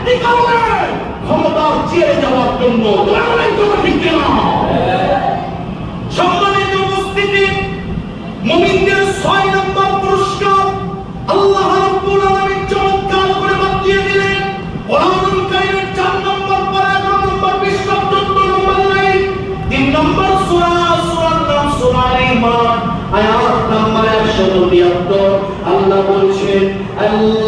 একটি কারণে ক্ষমতার চেয়ে যাওয়ার জন্য তোমার অনেক ঠিক না সম্মানিত উপস্থিতি মুমিনদের ছয় নম্বর পুরস্কার আল্লাহ রাব্বুল আলামিন চমৎকার করে বাতিয়ে দিলেন কোরআনুল চার নম্বর পারা এগারো নম্বর বিশ চোদ্দ নম্বর লাইন তিন নম্বর সূরা সূরার নাম সূরা ইমান আয়াত নম্বর 173 আল্লাহ বলছেন আল্লাযীনা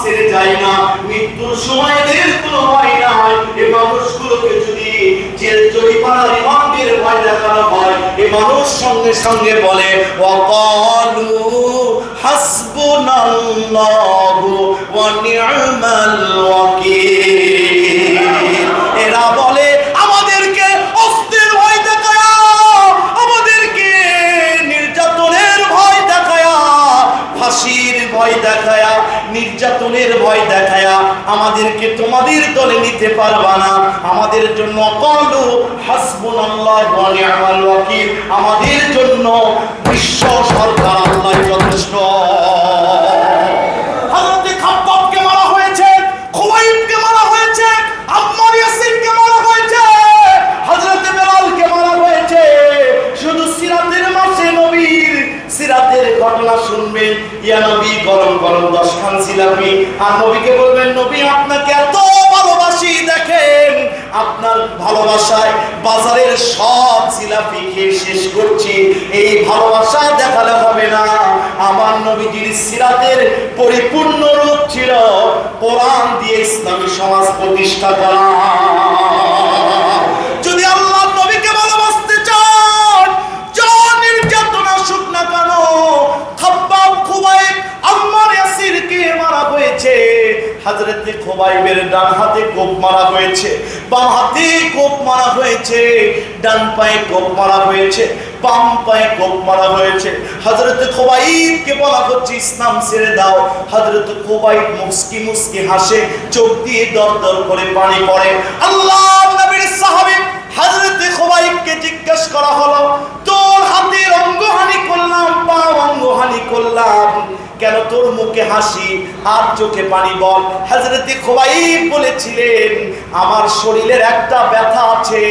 ছেড়ে যায় না, মৃত্যুর সময় কোনো এ মানুষগুলোকে যদি জেল ভয় দেখানো হয়, এ মানুষ সঙ্গে সঙ্গে বলে, ওয়াকালু হাসবুনাল্লাহু ওয়া নি'মাল ওয়াকিল। আমাদেরকে তোমাদের দলে নিতে পারবা না। আমাদের জন্য কলু হাসবুনাল্লাহ ওয়া নি'মাল ওয়াকিল। আমাদের জন্য বিশ্ব সরকার আল্লাহ যথেষ্ট। ঘটনা শুনবেন। ইয়া নবী গরম গরম দশ আর নবীকে বলবেন, নবী, আপনাকে এত ভালোবাসি, দেখেন, আপনার ভালোবাসায় বাজারের সব জিলাপি খেয়ে শেষ করছি। এই ভালোবাসা দেখালে হবে না। আমার নবীজির সিরাতের পরিপূর্ণ রূপ ছিল কোরআন দিয়ে ইসলামী সমাজ প্রতিষ্ঠা করা। হযরতে খুবাইবের ডান হাতে কোপ মারা হয়েছে, বাম হাতে কোপ মারা হয়েছে, ডান পায়ে কোপ মারা হয়েছে, বাম পায়ে কোপ মারা হয়েছে। হযরতে খুবাইবকে বলা হচ্ছে, ইসলাম ছেড়ে দাও। হযরতে খুবাইব মুস্কি মুস্কি হাসে, চোখ দিয়ে দর দর করে পানি পড়ে। আল্লাহ নবীর সাহাবী হযরতে খুবাইবকে জিজ্ঞেস করা হলো, তোর হাতের অঙ্গহানি করলাম পা অঙ্গহানি করলাম। কেন তোর মুখে হাসি আর চোখে পানি বল? হযরতে খুবাইব বলেছিলেন, আমার শরীরের একটা ব্যথা আছে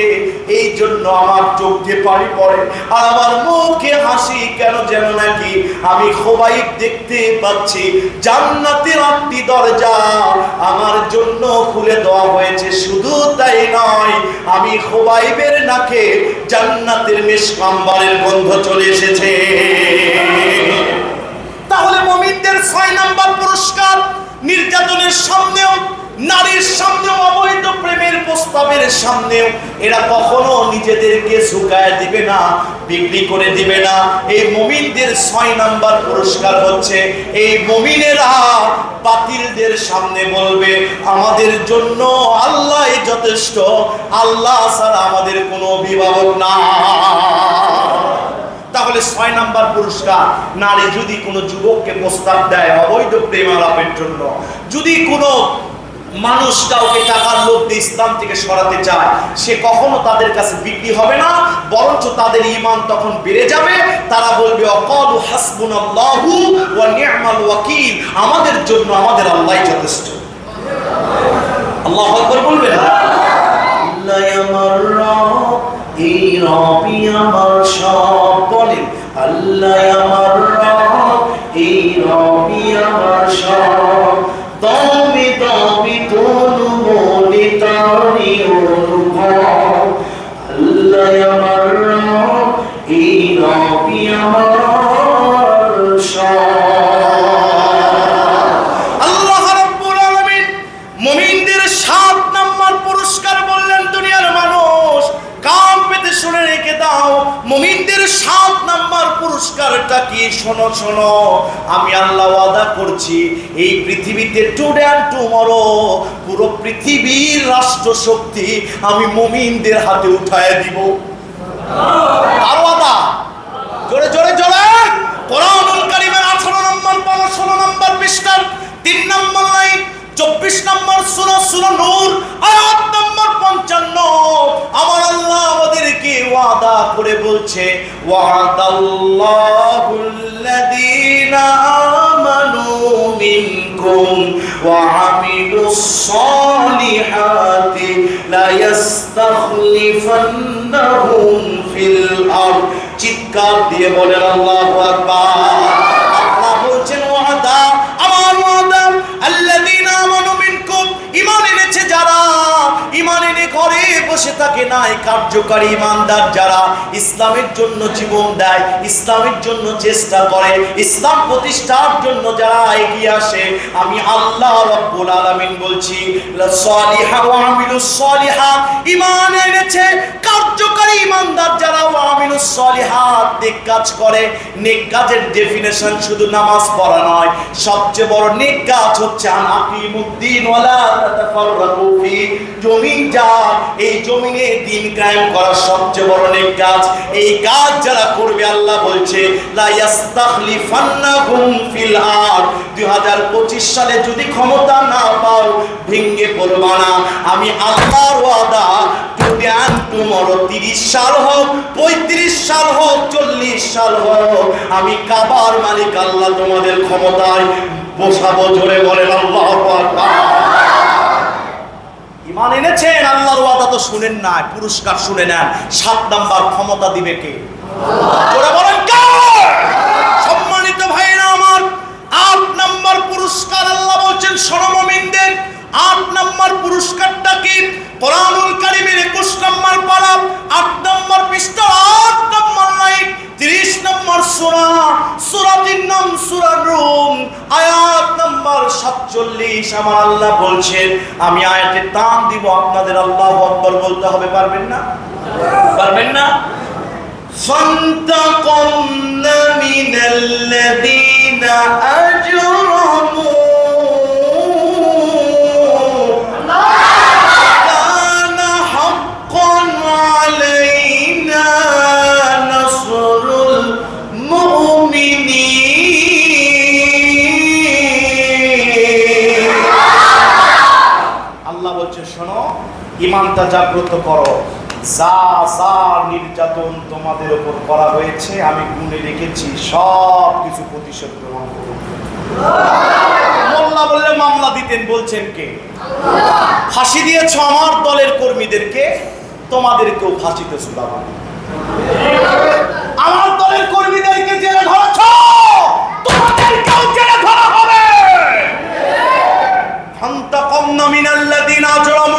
এই জন্য আমার চোখ দিয়ে পানি পড়ে আর আমার মুখে হাসি কেন যেন নাকি আমি খুবাইব দেখতে পাচ্ছি। জান্নাতের আটটি দরজা আমার জন্য খুলে দেওয়া হয়েছে, শুধু তাই নয়, আমি খোবাইবের নাকে জান্নাতের মেশকাম্বারের গন্ধ চলে এসেছে তাহলে মমিনদের ছয় নাম্বার পুরস্কার নির্যাতনের সামনেও, নারীর সামনেও, অবৈধ প্রেমের প্রস্তাবের সামনেও এরা কখনো নিজেদেরকে ঝুঁকায় দিবে না, বিক্রি করে দিবে না। এই মমিনদের ছয় নাম্বার পুরস্কার হচ্ছে, এই মমিনেরা বাতিলদের সামনে বলবে, আমাদের জন্য আল্লাহ যথেষ্ট, আল্লাহ ছাড়া আমাদের কোনো অভিভাবক না তাহলে ছয় নাম্বার পুরস্কার, নারী যদি কোনো যুবককে প্রস্তাব দেয় অবৈধ প্রেম আলাপের জন্য, যদি কোনো মানুষ কাউকে টাকার লোভ দিয়ে ইসলাম থেকে সরাতে চায়, সে কখনো তাদের কাছে বিক্রি হবে না, বরঞ্চ তাদের ইমান তখন বেড়ে যাবে। তারা বলবে, অকলু ওয়াকিল। আমাদের জন্য আমাদের আল্লাহই যথেষ্ট। আল্লাহু আল্লাহ রব এই রবি আমার সব বলে, আল্লাহ আমার রব, এই রবি আমার সব। তবে তবে তনু মনে তারি অনুভব, আল্লাহ আমার রব, এই রবি আমার কি শোনো শোনো, আমি আল্লাহ ওয়াদা করছি, এই পৃথিবীতে টুডে অ্যান্ড টুমরো পুরো পৃথিবীর রাষ্ট্র শক্তি আমি মুমিনদের হাতে উঠায় দিব। আর ওয়াদা জোরে জোরে জোরে! কোরআনুল কারিমের আঠারো নম্বর পারা ষোলো নম্বর পৃষ্ঠার তিন নম্বর লাইন। চব্বিশ নম্বর সুরা সুরা নূর, আয়াত নম্বর পঞ্চান্ন। আমার আল্লাহ আমাদেরকে ওয়াদা করে বলছে ফিল চিৎকার দিয়ে বলেন আল্লাহু আকবার। থাকে নাই কার্যকারী ঈমানদার যারা ইসলামের জন্য জীবন দেয়, ইসলামের জন্য চেষ্টা করে, ইসলাম প্রতিষ্ঠার জন্য যারা এগিয়ে আসে, আমি আল্লাহ রব্বুল আলামিন বলছি সালিহা ওয়া আমিলুস সালিহাত ঈমান এনেছে, কার্যকারী ঈমানদার যারা ওয়া আমিলুস সালিহাত নেক কাজ করে, নেক কাজের ডেফিনেশন শুধু নামাজ পড়া নয়, সবচেয়ে বড় নেক কাজ হচ্ছে আনাকিমুদ্দিন ওয়ালা তাতাফাররাকু ফি জমিন যা, এই জমিনে দিন কায়েম করা সবচেয়ে বড় নেক কাজ, এই কাজ যারা করবে, আল্লাহ বলছে, লা ইয়াস্তাখলিফান্নাহুম ফিল আরদ 2025 সালে যদি ক্ষমতা না পাও, ভেঙে পড়বা না। আমি আল্লাহর ওয়াদা টুডে অ্যান্ড টুমরো 30 সাল হোক 35 সাল হোক 40 সাল হোক, আমি কাবার মালিক আল্লাহ তোমাদের ক্ষমতায় বসাবো, জোরে বলেন আল্লাহু আকবার। ইমান এনেছেন? আল্লাহর ওয়াদা তো শুনেন না পুরস্কার শুনে নেন। সাত নাম্বার ক্ষমতা দিবে কে? সম্মানিত ভাইরা আমার, আট নাম্বার পুরস্কার আল্লাহ বলছেন সরমমিনদের আট নাম্বার পুরস্কারটা কি কোরআনুল কারিমের একুশ নাম্বার পারা আট নাম্বার পৃষ্ঠা আট নাম্বার লাইন তিরিশ নম্বর সুরা সুরাটির নাম সুরা রুম আয়াত নাম্বার সাতচল্লিশ আমার আল্লাহ বলছেন আমি আয়াতে টান দিব আপনাদের আল্লাহ আকবর বলতে হবে পারবেন না পারবেন না فانتقمنا من الذين أجرموا ইমানটা জাগ্রত করো। যা যা নির্যাতন তোমাদের উপর করা হয়েছে, আমি গুনে রেখেছি, সব কিছু প্রতিশোধ গ্রহণ করুন মোল্লা বললে মামলা দিতেন, বলছেন কে? ফাঁসি দিয়েছ আমার দলের কর্মীদেরকে, তোমাদেরকেও ফাঁসিতে আমার দলের কর্মীদেরকে জেলে ধরেছ, তোমাদেরকেও জেলে ধরা হবে। আজরামু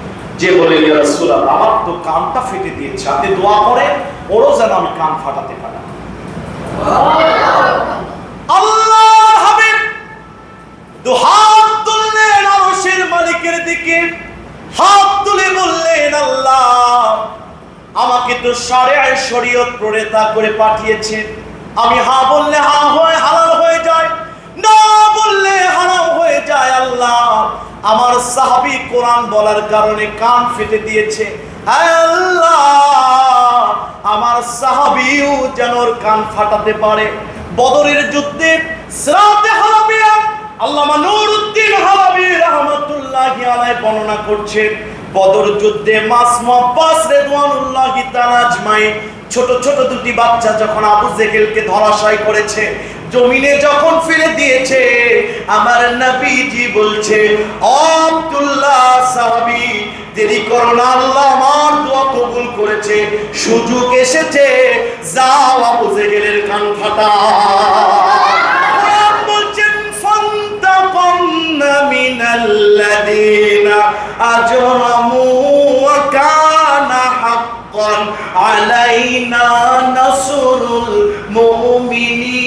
যে বলে আমার তো কানটা ফেটে দিয়েছে। আপনি দোয়া করেন, ওরও যেন আমি কান ফাটাতে পারি। আমাকে তো প্রণেতা করে পাঠিয়েছেন। আমি হা বললে হা হয়, হালাল হয়ে যায় না বললে হারাম হয়ে যায় আল্লাহ, আমার সাহাবী কোরআন বলার কারণে কান ফেটে দিয়েছে। আমার সাহাবীও যেন কান ফাটাতে পারে। বদরের যুদ্ধে আল্লামা হালাবি বর্ণনা বদর যুদ্ধে ছোট ছোট দুটি বাচ্চা যখন আবু জেহেলকে ধরাশায়ী করেছে জমিনে যখন ফেলে দিয়েছে, আমার নবীজি বলছে "ও আব্দুল্লাহ সাহাবী, দেরি করো না, আল্লাহ আমার দোয়া কবুল করেছে। সুযোগ এসেছে, যাও আবু জেহেলের কান ফাটা। বলছেন ফান্তাকামনা মিনাল্লাযীনা আজরামু ওয়া কানা হাক্কান আলাইনা নাসরুল মুমিনিন।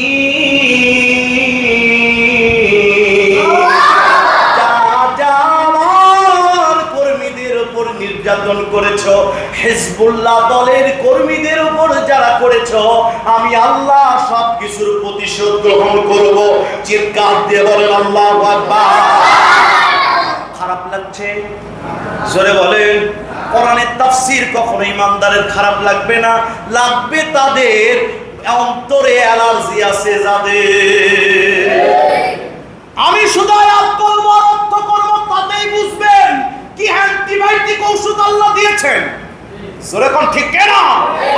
হিজবুল্লাহ দলের কর্মীদের উপর যারা করেছ, আমি আল্লাহ সব কিছুর প্রতিশোধ গ্রহণ করব। চিৎকার দিয়ে বলেন, আল্লাহ খারাপ লাগছে? জোরে বলেন। কোরআনের তাফসির কখনো ইমানদারের খারাপ লাগবে না। লাগবে তাদের অন্তরে অ্যালার্জি আছে যাদের। আমি শুধু আয়াত করব অর্থ করব, তাতেই বুঝবেন কি অ্যান্টিবায়োটিক ঔষধ আল্লাহ দিয়েছেন। জোরে ঠিক কেনা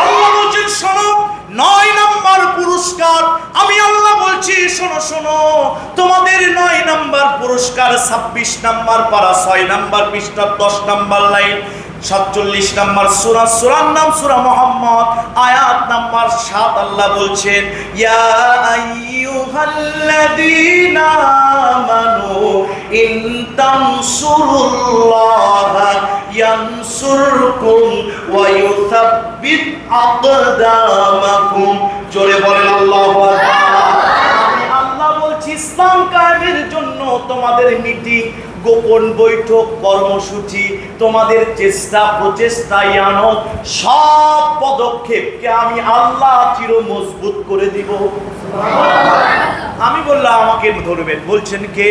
আল্লাহ বলছেন, শোনো, নয় নাম্বার পুরস্কার। আমি আল্লাহ বলছি, শোনো শোনো, তোমাদের নয় নাম্বার পুরস্কার, ছাব্বিশ নাম্বার পারা, ছয় নাম্বার পৃষ্ঠা, দশ নাম্বার লাইন, সাতচল্লিশ নাম্বার সুরা, সুরার নাম সুরা মোহাম্মদ, আয়াত নাম্বার সাত আল্লাহ বলছেন, ইয়া আইয়ুহাল্লাযীনা আমানু ইন ওয়া ইউসাব্বিত আকদামাকুম জোরে বলেন আল্লাহু আল্লাহ বলছি ইসলাম কায়েমের জন্য তোমাদের মিটিং গোপন বৈঠক, কর্মসূচি, তোমাদের চেষ্টা, প্রচেষ্টা ইয়ানত সব পদক্ষেপকে আমি আল্লাহ চির মজবুত করে দিব। আমি বললাম, আমাকে ধরবেন। বলছেন কে?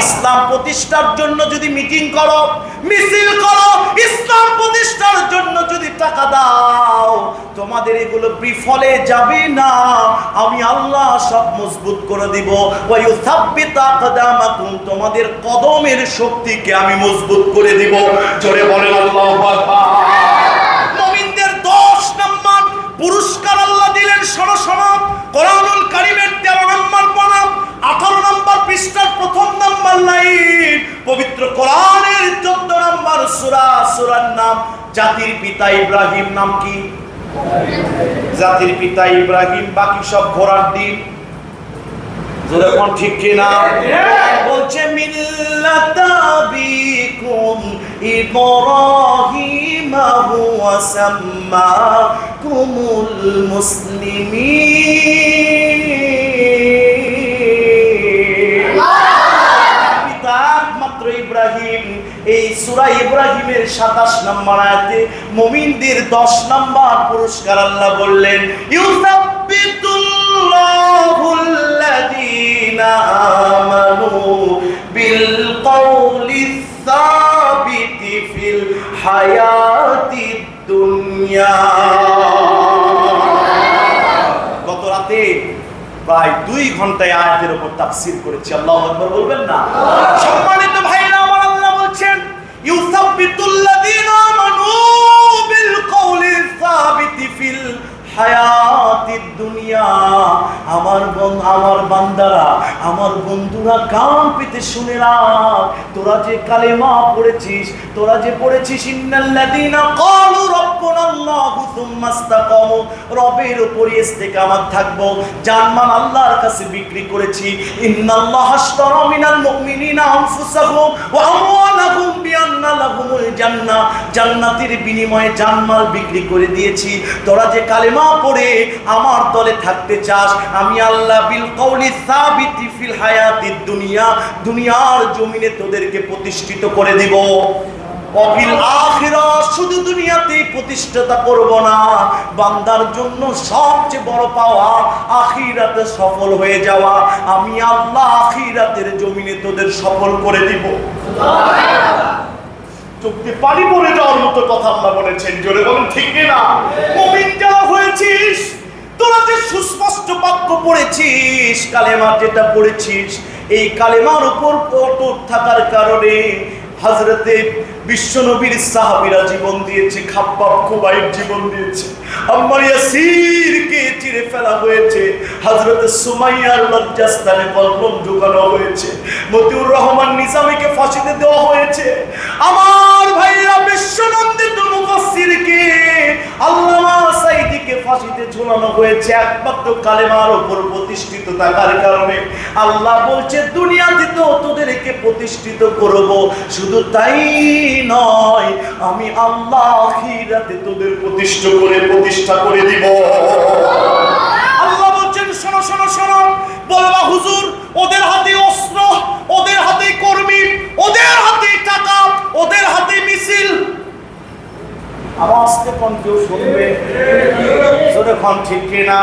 ইসলাম প্রতিষ্ঠার জন্য যদি মিটিং করো, মিছিল করো, ইসলাম প্রতিষ্ঠার জন্য যদি টাকা দাও, তোমাদের এগুলো বিফলে যাবে না। আমি আল্লাহ সব মজবুত করে দিব। তোমাদের আকদামাকুম কদমের শক্তিকে আমি মজবুত করে দিব। জোরে বলেন, আল্লাহু মুমিনদের 10 নম্বর পুরস্কার আল্লাহ দিলেন, শোনো কোরআনুল কারিমের 13 নম্বর পারা 18 নম্বর পৃষ্ঠার প্রথম নম্বর লাইন, পবিত্র কোরআনের 14 নম্বর সূরা, সুরার নাম জাতির পিতা ইব্রাহিম। নাম কি? জাতির পিতা ইব্রাহিম, বাকি সব ঘোড়ার দিন জোরে কোন ঠিক কিনা? বলছে মিল্লাতাবিকুম ইব্রাহিম হুয়া সাম্মাকুমুল মুসলিমিন। পিতা একমাত্র ইব্রাহিম এই সূরা ইব্রাহিমের 27 নম্বর আয়াতে মুমিনদের 10 নম্বর পুরস্কার আল্লাহ বললেন ইউসাব্বিতুল্লাহুল্লাযীনা গত রাতে প্রায় দুই ঘন্টায় আয়াতের উপর তাফসীর করেছি আল্লাহ আকবার বলবেন না? সম্মানিত ভাইরা আমার আল্লাহ বলছেন ইউসাব্বিতুল্লাযীনা আমানু বিল কওলি সাবিতি ফিল হায়াতিদ দুনিয়া। আমার আমার বান্দারা, আমার বন্ধুরা কান পেতে শুনে রাখ। তোরা যে কালেমা পড়েছিস, তোরা যে পড়েছিস থাকব। আল্লাহর কাছে বিক্রি করেছি। জান্নাতের বিনিময়ে জানমাল বিক্রি করে দিয়েছি। তোরা যে কালেমা পড়ে আমার দলে থাকতে চাস, আমি আল্লাহ বিল কওলি সাবিতি ফিল হায়াতিদ দুনিয়া, দুনিয়ার জমিনে তোদেরকে প্রতিষ্ঠিত করে দিব। অফিল আখিরা, শুধু দুনিয়াতেই প্রতিষ্ঠাতা করব না, বান্দার জন্য সবচেয়ে বড় পাওয়া আখিরাতে সফল হয়ে যাওয়া, আমি আল্লাহ আখিরাতের জমিনে তোদের সফল করে দিব। চোখে পানি পড়ে যাওয়ার মতো কথা আল্লাহ বলেছেন। জোরে বলেন, ঠিক না? মুমিন যারা হয়েছিস, তোরা যে সুস্পষ্ট বাক্য পড়েছিস কালেমা যেটা পড়েছিস, এই কালেমার উপর অটুট থাকার কারণে হজরতে বিশ্বনবীর সাহাবীরা জীবন দিয়েছে, খাব্বাব খুবাইব জীবন দিয়েছে। আম্মার ফেলা হয়েছে লজ্জাস্থানে হয়েছে, মতিউর রহমান নিজামীকে ফাঁসিতে দেওয়া হয়েছে। আমার আল্লামা সাইদিকে ফাঁসিতে ঝুলানো হয়েছে, একমাত্র কালেমার উপর প্রতিষ্ঠিত থাকার কারণে। আল্লাহ বলছে, দুনিয়াতে তো তোদেরকে প্রতিষ্ঠিত করব, শুধু তাই নয়, আমি আল্লাহ আখিরাতে তোদের প্রতিষ্ঠা করে প্রতিষ্ঠা করে দিব। আল্লাহ বলছেন, শোনো শোনো শোনো, বলবা হুজুর, ওদের হাতে অস্ত্র, ওদের হাতে কর্মী, ওদের হাতে টাকা, ওদের হাতে মিছিল। আওয়াজকে কোন কেউ শুনবে। জোরে কোন ঠিক কিনা?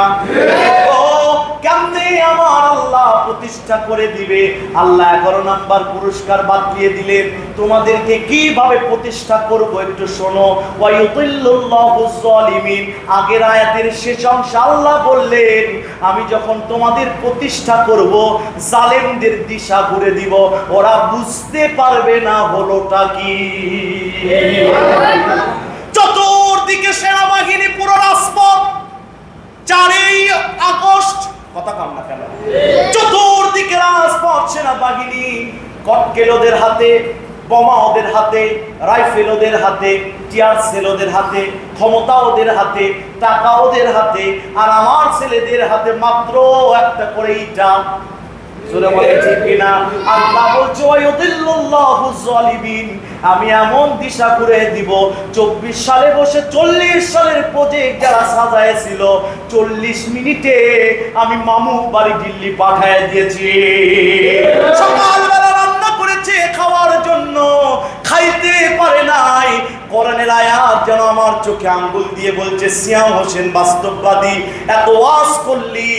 ও কেমনে আমার আল্লাহ প্রতিষ্ঠা করে দিবে? আল্লাহ এগারো নাম্বার পুরস্কার বাদ দিয়ে তোমাদেরকে কীভাবে প্রতিষ্ঠা একটু শোনো। আগের আয়াতের শেষ অংশ আল্লাহ বললেন, আমি যখন তোমাদের প্রতিষ্ঠা করব, জালেমদের দিশা ঘুরে দিব। ওরা বুঝতে পারবে না হলোটা কি। চতুর্দিকে সেনাবাহিনী পুরো রাজপথ, চারই আগস্ট কথা কম না কেন? চতুর্দিকে রাজপথ সেনাবাহিনী কটকেল ওদের হাতে, বোমা ওদের হাতে, রাইফেল ওদের হাতে, টিয়ার সেল ওদের হাতে, ক্ষমতা ওদের হাতে, টাকা ওদের হাতে, আর আমার ছেলেদের হাতে মাত্র একটা করে ইটা জোরে বলে ঠিক কিনা? আল্লাহ বলছে যালিমিন। আমি এমন দিশা করে দিব, চব্বিশ সালে বসে চল্লিশ সালের প্রজেক্ট যারা সাজাইছিল, চল্লিশ মিনিটে আমি মামু বাড়ি দিল্লি পাঠায় দিয়েছি। সকালবেলা রান্না করেছে খাওয়ার জন্য, খাইতে পারে নাই। কোরআনের আয়াত যেন আমার চোখে আঙ্গুল দিয়ে বলছে, সিয়াম হোসেন বাস্তববাদী, এত ওয়াজ করলি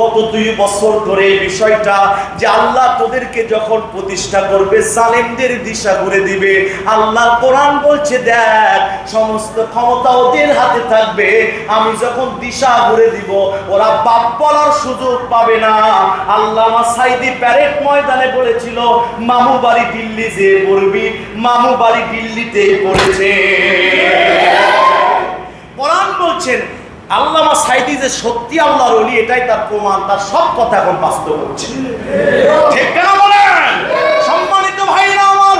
গত দুই বছর ধরে বিষয়টা যে আল্লাহ তোদেরকে যখন প্রতিষ্ঠা করবে, জালেমদের দিশা ঘুরে দিবে। আল্লাহ কোরআন বলছে, দেখ, সমস্ত ক্ষমতা ওদের হাতে থাকবে। আমি যখন দিশা ঘুরে দিব, ওরা বাপ বলার সুযোগ পাবে না। আল্লাহ সাইদি প্যারেড ময়দানে বলেছিল, মামু বাড়ি দিল্লি যে পড়বি, মামু বাড়ি দিল্লিতে পড়েছে। কোরআন বলছেন আল্লামা সাইদি যে সত্যি আল্লাহর ওলি, এটাই তার প্রমাণ, তার সব কথা এখন বাস্তব হচ্ছে। ঠিক কেন বলেন? সম্মানিত ভাইরা আমার,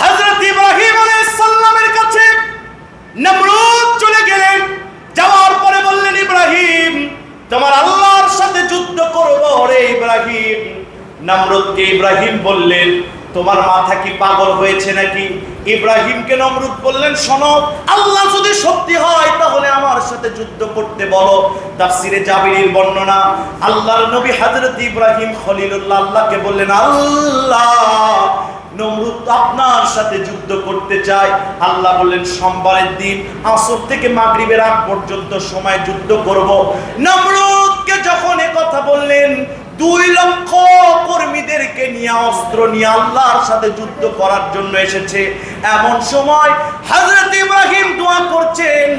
হযরত ইব্রাহিম আলাইহিস সালামের কাছে নমরুদ চলে গেলেন। যাওয়ার পরে বললেন, ইব্রাহিম, তোমার আল্লাহর সাথে যুদ্ধ করব রে ইব্রাহিম। নমরুদকে ইব্রাহিম বললেন তোমার মাথা কি পাগল হয়েছে নাকি? ইব্রাহিমকে নমরুদ বললেন, শোনো, আল্লাহ যদি সত্যি হয়, তাহলে আমার সাথে যুদ্ধ করতে বলো। তাফসিরে জাবিরির বর্ণনা, আল্লাহর নবী হযরত ইব্রাহিম খলিলুল্লাহ আল্লাহকে বললেন, আল্লাহ, নমরুদ আপনার সাথে যুদ্ধ করতে চায়। আল্লাহ বললেন, সোমবারের দিন আসর থেকে মাগরিবের আগ পর্যন্ত সময় যুদ্ধ করব। নমরুদকে যখন কথা বললেন দুই লক্ষ কর্মীদেরকে নিয়ে অস্ত্র নিয়ে আল্লাহর সাথে যুদ্ধ করার জন্য এসেছে। এমন সময় হাজরত ইব্রাহিম দোয়া করছেন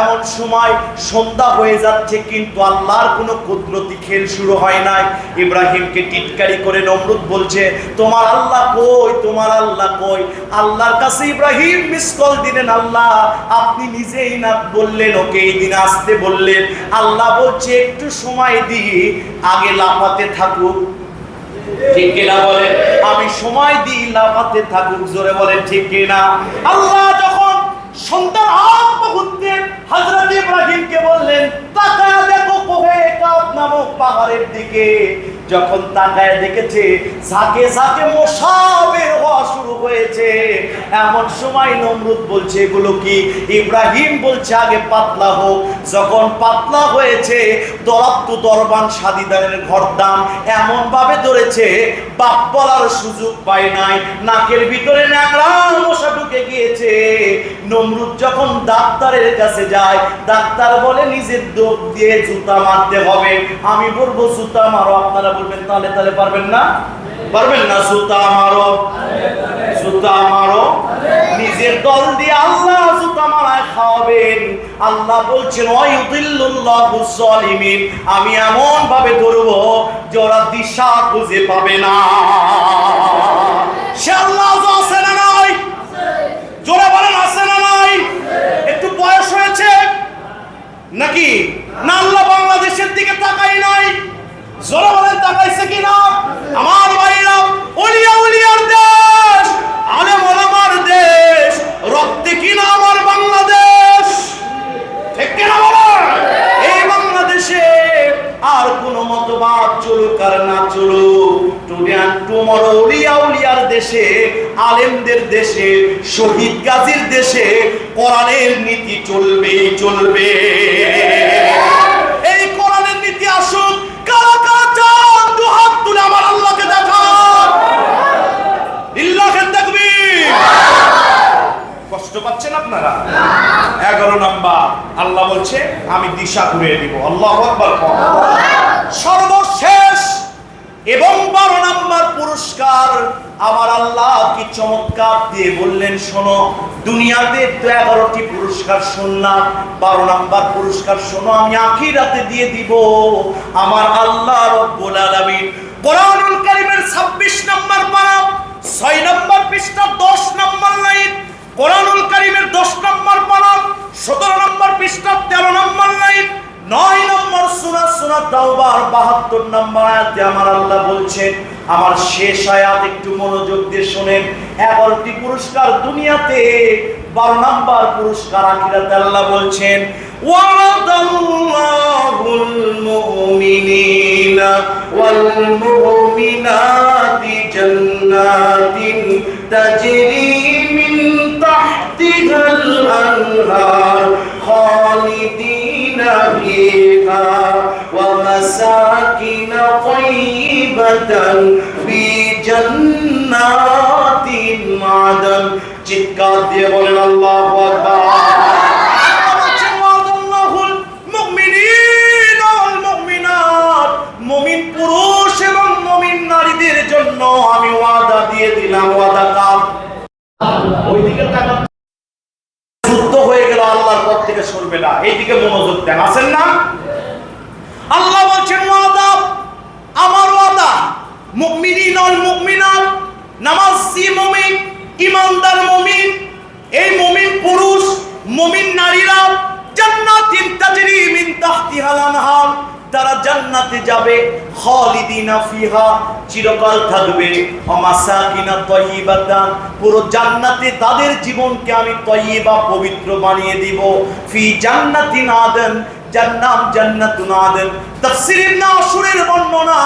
এমন সময় সন্ধ্যা হয়ে যাচ্ছে, কিন্তু আল্লাহর কোনো কুদরতি খেল শুরু হয় নাই। ইব্রাহিমকে টিটকারি করে নমরুদ বলছে, তোমার আল্লাহ কই? তোমার আল্লাহ কই? আল্লাহর কাছে ইব্রাহিম মিস কল দিলেন, আল্লাহ, আপনি নিজেই না বললেন, ওকে এই দিন আসতে বললেন। আল্লাহ বলছে, একটু সময় দিই, আগে লাফাতে থাকুক। ঠিক কিনা বলেন? আমি সময় দিই, লাফাতে থাকুক। জোরে বলেন, ঠিক কিনা? আল্লাহ যখন হযরত ইব্রাহিমকে বললেন দেখো কোহে নামক পাহাড়ের দিকে। যখন তাকায় দেখেছে মশা বের হওয়া শুরু হয়েছে। এমন সময় নমরুদ বলছে, এগুলো কি? ইব্রাহিম বলছে, আগে পাতলা হোক। যখন পাতলা হয়েছে, দরাত্তু দরবান সাদিদারের এমন ভাবে ধরেছে, বাপ বলার সুযোগ পায় নাই, নাকের ভিতরে ন্যাংরা মশা ঢুকে গিয়েছে। নমরুদ যখন ডাক্তারের কাছে যায়, ডাক্তার বলে, নিজের দোপ দিয়ে জুতা মারতে হবে। আমি বলব, জুতা মারো। আপনারা বলবেন তাহলে তাহলে পারবেন না? পারবেন না, জুতা মারো। জুতা মারো। নিজের দল দিয়ে আল্লাহ জুতা মারায় খাওয়াবেন। আল্লাহ বলছেন ওয়াইউদিল্লুল্লাহু যালিমিন। আমি এমন ভাবে ধরবো যে ওরা দিশা খুঁজে পাবে না। সে আল্লাহ নাকি নাল্লা বাংলাদেশের দিকে তাকাই নাই? জোরে বলেন তাকাইছে কি না? আমার ভাইরা উলিয়া উলিয়ার দেশ আলে ওলামার দেশ, রক্তে কি না আমার বাংলাদেশ? ঠিক কি না বলো? এই বাংলাদেশে আর কোন মতবাদ চলুক আর না চলুক। টুডে অ্যান্ড টুমরো আলেমদের দেশে, শহীদ গাজীর দেশে কোরআনের নীতি চলবেই চলবে। এই কোরআনের নীতি আসুক, কারা কারা চান, দু হাত তুলে আমার আল্লাহকে দেখান। কষ্ট পাচ্ছেন আপনারা? এগারো নাম্বার, আল্লাহ বলছে, আমি দিশা ঘুরিয়ে দিব। আল্লাহ কর। এবং বারো নাম্বার পুরস্কার আমার আল্লাহ কি চমৎকার দিয়ে বললেন, শোনো, দুনিয়াতে তো এগারোটি পুরস্কার শুনলাম বারো নাম্বার পুরস্কার শোনো, আমি আখিরাতে দিয়ে দিব। আমার আল্লাহ রব্বুল আলামিন কোরআনুল কারীমের 26 নাম্বার পারা, ছয় নম্বর পৃষ্ঠা, দশ নম্বর লাইন। কোরআনুল কারিমের দশ নম্বর পারা, সতেরো নম্বর পৃষ্ঠা, তেরো নম্বর লাইন। নয় নম্বর সুরা সুরা তাওবার বাহাত্তর নম্বর আয়াতে আমার আল্লাহ বলছেন আমার শেষ আয়াত একটু মনোযোগ দিয়ে শোনেন এগারোটি পুরস্কার দুনিয়াতে বারো নম্বর পুরস্কার আখিরাতে আল্লাহ বলছেন وعد الله المؤمنين والمؤمنات جنات تجري من تحتها الأنهار خالدين فيها ومساكن طيبة في جنات عدن চিৎকার দিয়ে বলেন আল্লাহু আকবার বলছেন, ওয়াদাল্লাহুল মুমিনিন ওয়াল মুমিনাত। মুমিন পুরুষ এবং মুমিন নারীদের জন্য আমি ওয়াদা দিয়ে দিলাম ওয়াদা কাল ওইদিকে তাকান যুদ্ধ হয়ে গেল পর থেকে সরবে না। এইদিকে মনোযোগ দেন। আছেন না? আল্লাহ বলছেন আমার ওয়াদা। মুমিনিন ওয়াল মুমিনাত। নামাজি মুমিন ইমানদার মুমিন। এই মুমিন পুরুষ, মুমিন নারীরা জান্নাতিন তাজরি মিন তারা জান্নাতে যাবে, খালিদিনা ফিহা, চিরকাল থাকবে। অমাসাকিনা তয়্যিবাতান পুরো জান্নাতে তাদের জীবনকে আমি তয়্যিবা পবিত্র বানিয়ে দিব। ফি জান্নাতিন আদন যার নাম জান্নাতুন আদন তাফসীর ইবনে আশুরের বর্ণনা,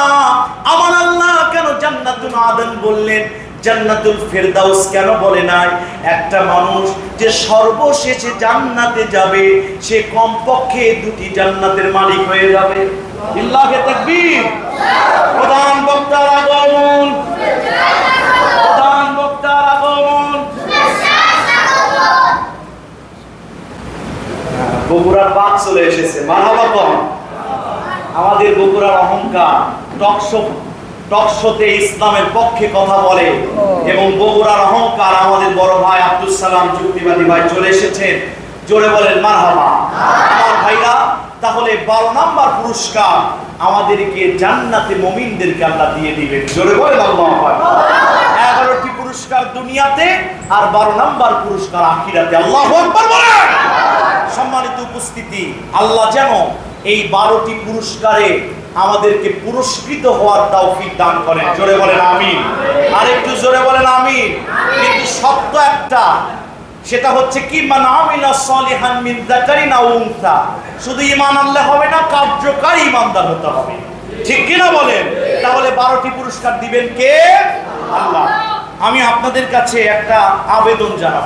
আমার আল্লাহ কেন জান্নাতুন আদন বললেন? জান্নাতুল ফেরদাউস কেন বলে নাই? একটা মানুষ যে সর্বশেষে জান্নাতে যাবে, সে কমপক্ষে দুটি জান্নাতের মালিক হয়ে যাবে। ইল্লাহে তাকবীর। প্রধান বক্তার আগমন। প্রধান বক্তার আগমন। বগুড়ার বাদ চলে এসেছে। মারহাবা আমাদের বগুড়ার অহংকার টকশো টকশোতে ইসলামের পক্ষে কথা বলে এবং বগুড়ার অহংকার আমাদের বড় ভাই আব্দুল সালাম যুক্তিবাদী ভাই চলে এসেছেন। জোরে বলেন মারহাবা। আমার ভাইরা তাহলে বারো নাম্বার পুরস্কার আমাদেরকে জান্নাতে মমিনদেরকে আল্লাহ দিয়ে দিবেন। জোরে বলেন আল্লাহ এগারোটি পুরস্কার দুনিয়াতে আর বারো নাম্বার পুরস্কার আখিরাতে। আল্লাহ সম্মানিত উপস্থিতি আল্লাহ যেন এই বারোটি পুরস্কারে আমাদেরকে পুরস্কৃত হওয়ার তৌফিক দান করেন। জোরে বলেন আমিন। আর একটু জোরে বলেন আমিন। কিন্তু সত্য একটা, সেটা হচ্ছে কি? মান আমিলা সলিহান মিন যাকারিন আও উনসা। শুধু ঈমান আনলে হবে না, কার্যকারী ঈমানদার হতে হবে। ঠিক কি না বলেন? তাহলে বারোটি পুরস্কার দিবেন কে? আল্লাহ। আমি আপনাদের কাছে একটা আবেদন জানাব।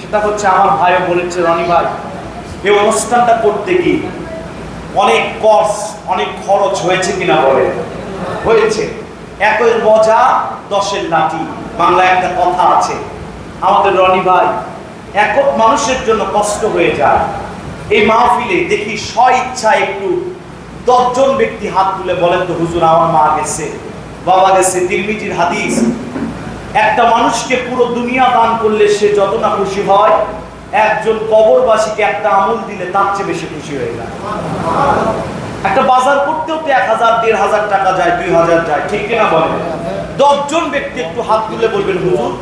সেটা হচ্ছে আমার ভাইও বলেছে, রনি ভাই, এই অনুষ্ঠানটা করতে গিয়ে অনেক কস অনেক খরচ হয়েছে কিনা বলে হয়েছে। একের মজা, দশের লাঠি। বাংলা একটা কথা আছে। আমাদের রনি ভাই, একক মানুষের জন্য কষ্ট হয়ে যায়। এই মাহফিলে দেখি স্ব ইচ্ছা একটু দশজন ব্যক্তি হাত তুলে বলেন তো, হুজুর, আমার মা গেছে। বাবা গেছে। তিরমিজির হাদিস, একটা মানুষকে পুরো দুনিয়া দান করলে সে যত না খুশি হয় একজন কবরবাসীকে একটা আমল দিলে তার চেয়ে বেশি খুশি হয়ে যায়। একটা বাজার করতেও তো এক হাজার, দেড় হাজার টাকা যায়, দুই হাজার যায়, ঠিক কিনা বলেন? দশজন ব্যক্তি একটু হাত তুলে বলবেন, হুজুর